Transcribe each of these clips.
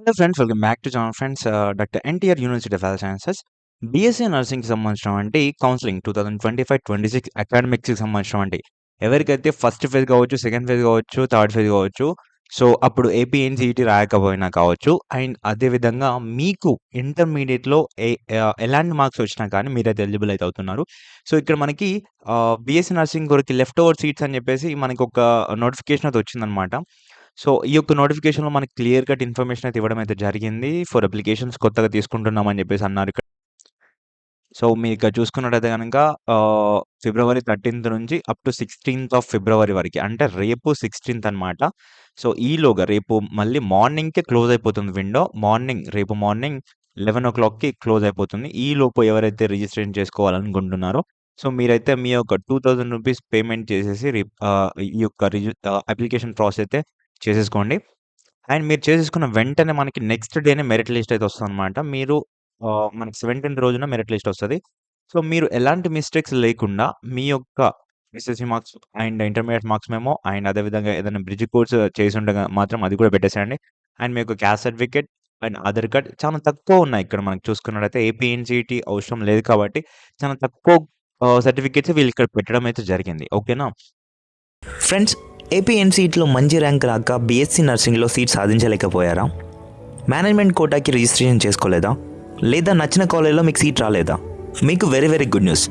Hello friends welcome back to channel friends doctor NTR university of health sciences BSc నర్సింగ్కి సంబంధించినటువంటి counselling two thousand twenty five twenty six అకాడమిక్స్కి సంబంధించినటువంటి ఎవరికైతే first phase కావచ్చు second phase కావచ్చు third phase కావచ్చు so అప్పుడు APNCET e, రాయకపోయినా కావచ్చు and అదేవిధంగా మీకు ఇంటర్మీడియట్లో ఏ ఎలాంటి మార్క్స్ వచ్చినా కానీ మీరైతే ఎలిజిబుల్ అయితే అవుతున్నారు. సో ఇక్కడ మనకి బీఎస్సీ నర్సింగ్ కొరకు లెఫ్ట్ ఓవర్ సీట్స్ అని చెప్పేసి మనకి ఒక నోటిఫికేషన్ అయితే వచ్చిందనమాట సో ఈ యొక్క నోటిఫికేషన్‌లో మనకి క్లియర్ కట్ ఇన్ఫర్మేషన్ అయితే ఇవ్వడం అయితే జరిగింది. ఫర్ అప్లికేషన్స్ కొత్తగా తీసుకుంటున్నామని చెప్పేసి అన్నారు ఇక్కడ. సో మీరు ఇక్కడ చూసుకున్నట్టయితే కనుక ఫిబ్రవరి 13థ్ నుంచి అప్ టు 16థ్ ఆఫ్ ఫిబ్రవరి వరకు అంటే రేపు 16థ్ అనమాట. సో ఈలోగా రేపు మళ్ళీ మార్నింగ్‌కే క్లోజ్ అయిపోతుంది విండో. మార్నింగ్ రేపు మార్నింగ్ 11:00కి క్లోజ్ అయిపోతుంది. ఈలోపు ఎవరైతే రిజిస్ట్రేషన్ చేసుకోవాలనుకుంటున్నారో సో మీరైతే మీ యొక్క టూ థౌజండ్ రూపీస్ పేమెంట్ చేసేసి ఈ యొక్క రిజి అప్లికేషన్ ప్రాసెస్ అయితే చేసేసుకోండి. అండ్ మీరు చేసేసుకున్న వెంటనే మనకి నెక్స్ట్ డేనే మెరిట్ లిస్ట్ అయితే వస్తదనమాట. మీరు మనకి 17థ్ రోజున మెరిట్ లిస్ట్ వస్తుంది సో మీరు ఎలాంటి మిస్టేక్స్ లేకుండా మీ యొక్క SSC marks and intermediate marks మేము అండ్ అదేవిధంగా ఏదైనా బ్రిడ్జ్ కోర్స్ చేసి ఉండగా మాత్రం అది కూడా పెట్టేసేయండి. అండ్ మీ యొక్క caste certificate and Aadhaar card చాలా తక్కువ ఉన్నాయి ఇక్కడ మనకు చూసుకున్నట్టయితే ఏపీఎన్‌సీఈటీ అవసరం లేదు కాబట్టి చాలా తక్కువ సర్టిఫికేట్స్ వీళ్ళు ఇక్కడ పెట్టడం అయితే జరిగింది. ఓకేనా? ఫ్రెండ్స్ ఏపీ మంచి ర్యాంక్ రాక బీఎస్సీ నర్సింగ్లో సీట్ సాధించలేకపోయారా? మేనేజ్మెంట్ కోటాకి రిజిస్ట్రేషన్ చేసుకోలేదా? లేదా నచ్చిన కాలేజ్లో మీకు సీట్ రాలేదా? మీకు very very good news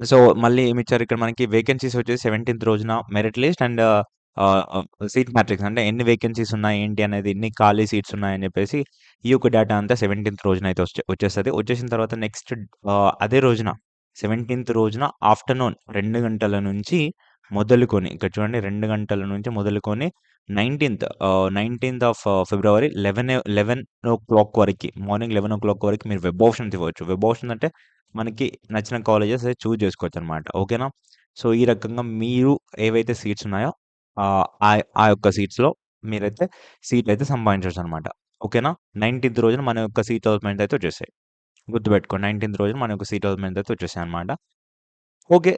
so మళ్ళీ ఏమిచ్చారు ఇక్కడ మనకి వేకెన్సీస్ వచ్చేసి 17థ్ రోజున merit list and seat matrix అంటే ఎన్ని వేకెన్సీస్ ఉన్నాయి ఏంటి అనేది ఎన్ని ఖాళీ సీట్స్ ఉన్నాయని చెప్పేసి ఈ యొక్క డేటా అంతా 17థ్ రోజున అయితే వచ్చే వచ్చేస్తుంది వచ్చేసిన తర్వాత నెక్స్ట్ uh, అదే రోజున 17థ్ రోజున ఆఫ్టర్‌నూన్ రెండు గంటల నుంచి మొదలుకొని ఇక్కడ చూడండి రెండు గంటల నుంచి మొదలుకొని nineteenth nineteenth of February eleven eleven o'clock వరకు మార్నింగ్ లెవెన్ ఓ క్లాక్ వరకు మీరు వెబ్ ఆప్షన్స్ ఇవ్వచ్చు. వెబ్ ఆప్షన్ అంటే మనకి నచ్చిన కాలేజెస్ చూజ్ చేసుకోవచ్చు అనమాట ఓకేనా? సో ఈ రకంగా మీరు ఏవైతే సీట్స్ ఉన్నాయో ఆ యొక్క సీట్స్‌లో మీరైతే సీట్లు అయితే సంపాదించవచ్చు అనమాట ఓకేనా? 19థ్ రోజున మన యొక్క సీట్ అలాట్‌మెంట్ అయితే వచ్చేసాయి. గుర్తుపెట్టుకోండి 19థ్ రోజున మన యొక్క సీట్ అలాట్‌మెంట్ అయితే వచ్చేసాయి అనమాట ఓకే.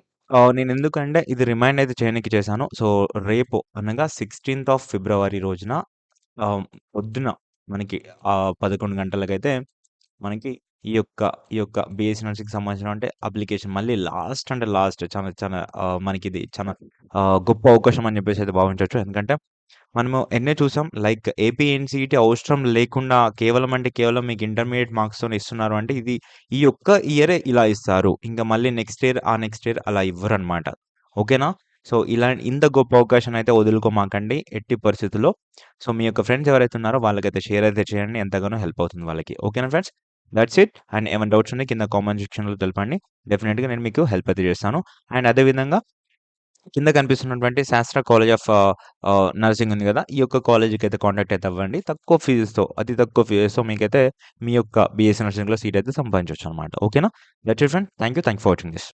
నేను ఎందుకంటే ఇది రిమైండ్ అయితే చేయనీకి చేశాను. సో రేపు అనగా 16థ్ ఆఫ్ ఫిబ్రవరి రోజున పొద్దున మనకి పదకొండు గంటలకైతే మనకి ఈ యొక్క ఈ యొక్క బీఎస్సీ నర్సింగ్‌కి అంటే అప్లికేషన్ మళ్ళీ లాస్ట్ అంటే లాస్ట్ చాలా చాలా మనకి ఇది చాలా గొప్ప అవకాశం అని చెప్పేసి అయితే భావించవచ్చు ఎందుకంటే మనము ఎన్నే చూసాం లైక్ ఏపీఎన్‌సీఈటీ అవసరం లేకుండా కేవలం అంటే కేవలం మీకు ఇంటర్మీడియట్ మార్క్స్తో ఇస్తున్నారు అంటే ఇది ఈ యొక్క ఇయరే ఇలా ఇస్తారు. ఇంకా మళ్ళీ నెక్స్ట్ ఇయర్, ఆ నెక్స్ట్ ఇయర్ అలా ఇవ్వరు అనమాట ఓకేనా? సో ఇలా ఇంత గొప్ప అవకాశం అయితే వదులుకోమాకండి ఎట్టి పరిస్థితుల్లో. సో మీ యొక్క ఫ్రెండ్స్ ఎవరైతే ఉన్నారో వాళ్ళకైతే షేర్ అయితే చేయండి. ఎంతగానో హెల్ప్ అవుతుంది వాళ్ళకి. ఓకేనా ఫ్రెండ్స్? That's it. అండ్ ఏమైనా డౌట్స్ ఉన్నాయి కింద కామెంట్ సెక్షన్‌లో తెలపండి. డెఫినెట్గా నేను మీకు హెల్ప్ అయితే చేస్తాను. అండ్ అదే విధంగా కింద కనిపిస్తున్నటువంటి శాస్త్ర కాలేజ్ ఆఫ్ నర్సింగ్ ఉంది కదా! ఈ యొక్క కాలేజీకి అయితే కాంటాక్ట్ అయితే అవ్వండి. తక్కువ ఫీజుతో అతి తక్కువ ఫీజుతో మీకైతే మీ యొక్క బీఎస్సీ నర్సింగ్‌లో సీట్ అయితే సంపాదించవచ్చు అనమాట ఓకేనా? That's it friend. Thank you. Thank you for watching this.